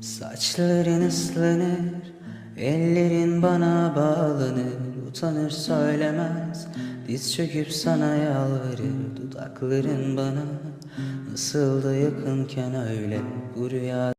Saçların ıslanır Ellerin bana bağlanır Utanır söylemez. Diz çöküp sana yalvarır Dudakların bana. Nasıl da yakınken öyle Bu rüya